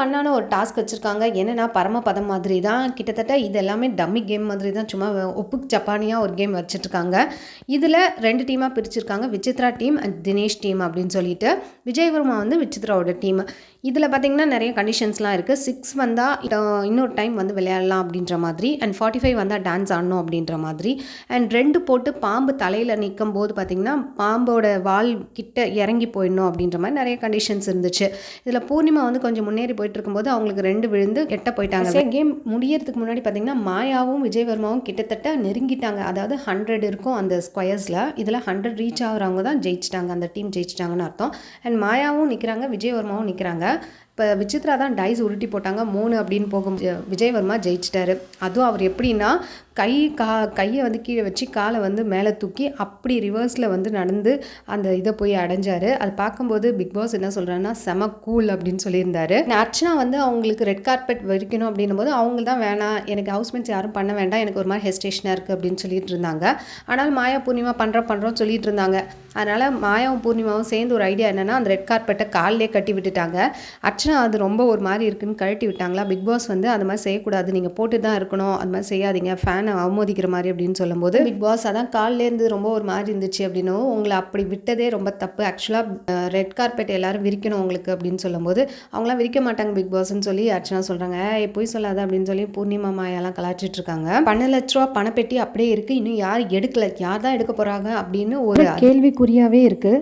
ஃபன்னான ஒரு டாஸ்க் வச்சுருக்காங்க. என்னென்னா பரமபதம் மாதிரி தான் கிட்டத்தட்ட இது எல்லாமே டம்மி கேம் மாதிரி தான் சும்மா ஒப்புக்கு ஜப்பானியாக ஒரு கேம் வச்சுட்ருக்காங்க இதில் ரெண்டு டீமாக பிரிச்சிருக்காங்க. Vichitra team and Dinesh team அப்படின்னு சொல்லிட்டு விஜயவர்மா வந்து விசித்ராவோட டீம் இதில் பார்த்தீங்கன்னா நிறைய கண்டிஷன்ஸ்லாம் இருக்குது சிக்ஸ் வந்தால் இன்னொரு டைம் வந்து விளையாடலாம் அப்படின்ற மாதிரி. அண்ட் ஃபார்ட்டி ஃபைவ் வந்தால் டான்ஸ் ஆடணும் அப்படின்ற மாதிரி. அண்ட் ரெண்டு போட்டு பாம்பு தலையில் நிற்கும் போது பார்த்திங்கன்னா பாம்போட வால் கிட்ட இறங்கி போயிடணும் அப்படின்ற மாதிரி நிறைய கண்டிஷன்ஸ் இருந்துச்சு. இதில் பூர்ணிமா வந்து கொஞ்சம் முன்னேறி போயிட்டு இருக்கும்போது அவங்களுக்கு ரெண்டு விழுந்து எட்ட போயிட்டாங்க. கேம் முடியறதுக்கு முன்னாடி பார்த்தீங்கன்னா மாயாவும் விஜயவர்மாவும் கிட்டத்தட்ட நெருங்கிட்டாங்க. அதாவது ஹண்ட்ரட் இருக்கும் அந்த ஸ்கொயர்ஸில் இதில் ஹண்ட்ரட் ரீச் ஆகுறவங்க தான் ஜெயிச்சிட்டாங்க. அந்த டீம் ஜெயிச்சிட்டாங்கன்னு அர்த்தம். அண்ட் மாயாவும் நிற்கிறாங்க விஜயவர்மாவும் நிற்கிறாங்க இப்போ விசித்ரா தான் டைஸ் உருட்டி போட்டாங்க. மூணு அப்படின்னு போகும் விஜயவர்மா ஜெயிச்சிட்டாரு. அதுவும் அவர் எப்படின்னா கை கா கையை வந்து கீழே வச்சு காலை வந்து மேலே தூக்கி அப்படி ரிவர்ஸில் வந்து நடந்து அந்த இதை போய் அடைஞ்சார். அது பார்க்கும்போது பிக் பாஸ் என்ன சொல்கிறாங்கன்னா செம கூல் அப்படின்னு சொல்லியிருந்தாரு. அர்ச்சனா வந்து அவங்களுக்கு ரெட் கார்பெட் விரிக்கணும் அப்படின்னும் போது அவங்க தான் வேணாம். எனக்கு ஹவுஸ்மேட்ஸ் யாரும் பண்ண வேண்டாம். எனக்கு ஒரு மாதிரி ஹெஸ்டேஷனாக இருக்குது அப்படின்னு சொல்லிட்டு இருந்தாங்க. ஆனால் மாயா பூர்ணிமா பண்ணுறோம் பண்ணுறோம் சொல்லிட்டு இருந்தாங்க. அதனால் மாயாவும் பூர்ணிமாவும் சேர்ந்து ஒரு ஐடியா என்னென்னா அந்த ரெட் கார்பெட்டை காலிலே கட்டி விட்டுட்டாங்க. அர்ச்சனா அது ரொம்ப ஒரு மாதிரி இருக்குன்னு கழட்டி விட்டாங்களா? பிக் பாஸ் வந்து அந்த மாதிரி செய்யக்கூடாது. நீங்கள் போட்டு தான் இருக்கணும். அது மாதிரி செய்யாதீங்க. ஃபேனை அவமோதிக்கிற மாதிரி அப்படின்னு சொல்லும்போது பிக் பாஸ் அதான் கால்லேருந்து ரொம்ப ஒரு மாதிரி இருந்துச்சு அப்படின்னும் உங்களை அப்படி விட்டதே ரொம்ப தப்பு. ஆக்சுவலாக ரெட் கார்பெட் எல்லாரும் விரிக்கணும் உங்களுக்கு அப்படின்னு சொல்லும்போது அவங்களாம் விரிக்க மாட்டாங்க பிக் பாஸ்ன்னு சொல்லி அர்ச்சனா சொல்கிறாங்க ஏய் போய் சொல்லாத அப்படின்னு சொல்லி பூர்ணிமா மாயெல்லாம் கலாச்சிட்டு இருக்காங்க. பன்னெண்டு லட்ச ரூபா பணப்பெட்டி அப்படியே இருக்குது இன்னும் யார் எடுக்கல? யார் தான் எடுக்க போகிறாங்க அப்படின்னு ஒரு கேள்வி கேள்விக்குறியாகவே இருக்குது